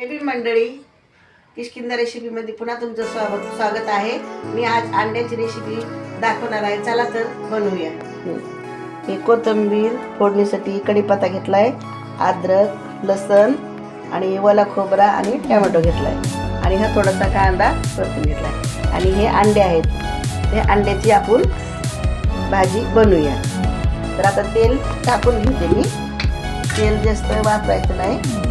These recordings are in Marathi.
बेबी मंडळी किशकिंदा रेसिपीमध्ये पुन्हा तुमचं स्वागत स्वागत आहे. मी आज अंड्याची रेसिपी दाखवणार आहे. चला तर बनवूया. हो. हे. कोथिंबीर फोडणीसाठी कढीपत्ता घेतलाय अद्रक लसण आणि वला खोबरा आणि टॅमॅटो घेतलाय. आणि हा थोडासा कांदा परतून घेतलाय. आणि हे अंडे आहेत. हे अंड्याची आपण भाजी बनवूया. तर आता तेल टाकून घेते मी. तेल जास्त वापरायचं नाही.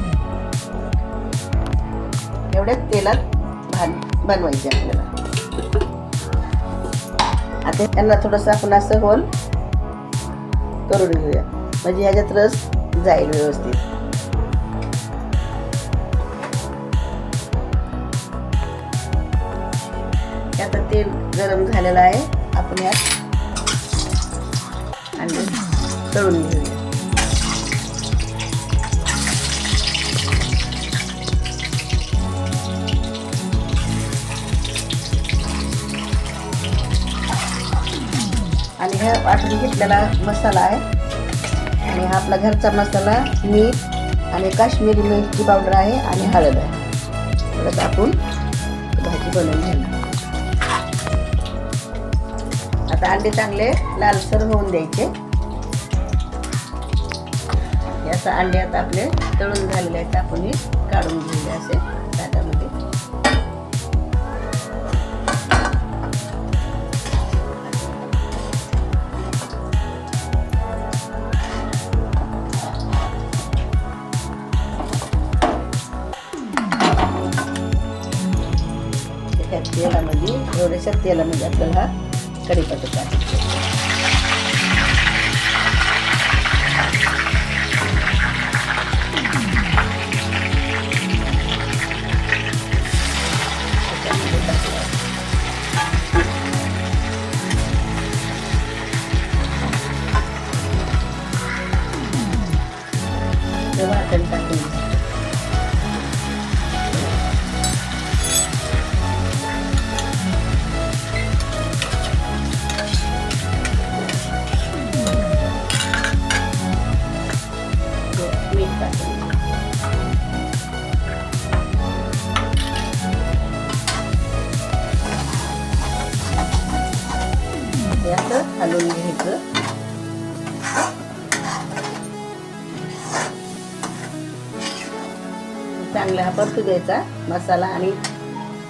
तेवढ्याच तेलात भाज बनवायची आपल्याला. आता त्यांना थोडंसं आपण असं होल करून घेऊया. म्हणजे ह्याच्यात रस जाईल व्यवस्थित. आता तेल गरम झालेलं आहे. आपण यात आणि तळून घेऊया. आणि हा वाटून घेतलेला मसाला आहे. आणि हा आपला घरचा मसाला मीठ आणि काश्मीरी मिरची पावडर आहे आणि हळद आहे. एवढं टाकून भाजी बनवून घेणार. आता अंडे चांगले लालसर होऊन द्यायचे. याचा असं अंडे आता आपले तळून झालेले आहेत. आपण काढून घेऊया असे. त्या तेलामध्ये एवढ्याशा तेलामध्ये आपल्याला हा कढीपत्ता टाकायचा त्याच्यामध्ये टाकला. तेव्हा हलवून घ्यायचं. चांगला हा परतू द्यायचा मसाला आणि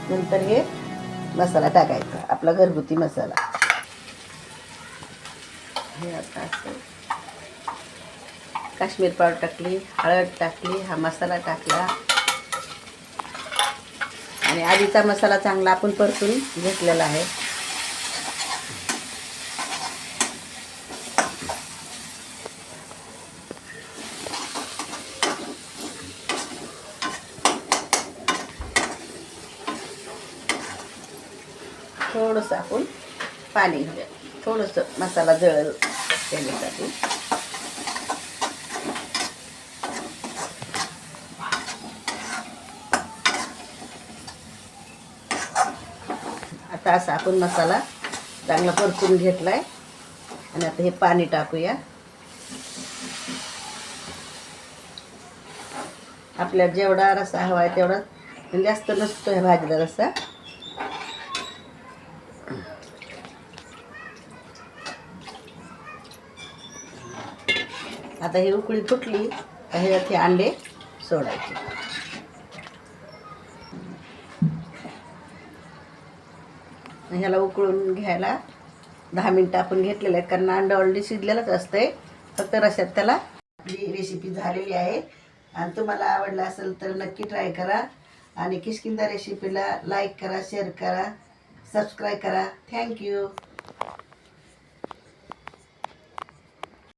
नंतर हे मसाला टाकायचा आपला घरगुती मसाला. हे आता असं. काश्मीर पावडर टाकली हळद टाकली हा मसाला टाकला. आणि आधीचा मसाला चांगला आपण परतून घेतलेला आहे. थोडंसं आपण पाणी घालूया थोडंसं मसाला जळल त्याच्यासाठी. आता असा आपण मसाला चांगला परतून घेतलाय. आणि आता हे पाणी टाकूया. आपल्याला जेवढा रस्सा हवा आहे तेवढा जास्त नसतो ह्या भाजीला रस्सा आता ही उकळी फुटली तर ह्याच्यात हे अंडे सोडायचे. ह्याला उकळून घ्यायला दहा मिनटं आपण घेतलेलं आहे कारण अंडं ऑलरेडी शिजलेलंच असतंय. फक्त रश्यात त्याला आपली रेसिपी झालेली आहे. आणि तुम्हाला आवडलं असेल तर नक्की ट्राय करा. आणि किशकिंदा रेसिपीला लाईक करा शेअर करा सबस्क्राईब करा. थँक्यू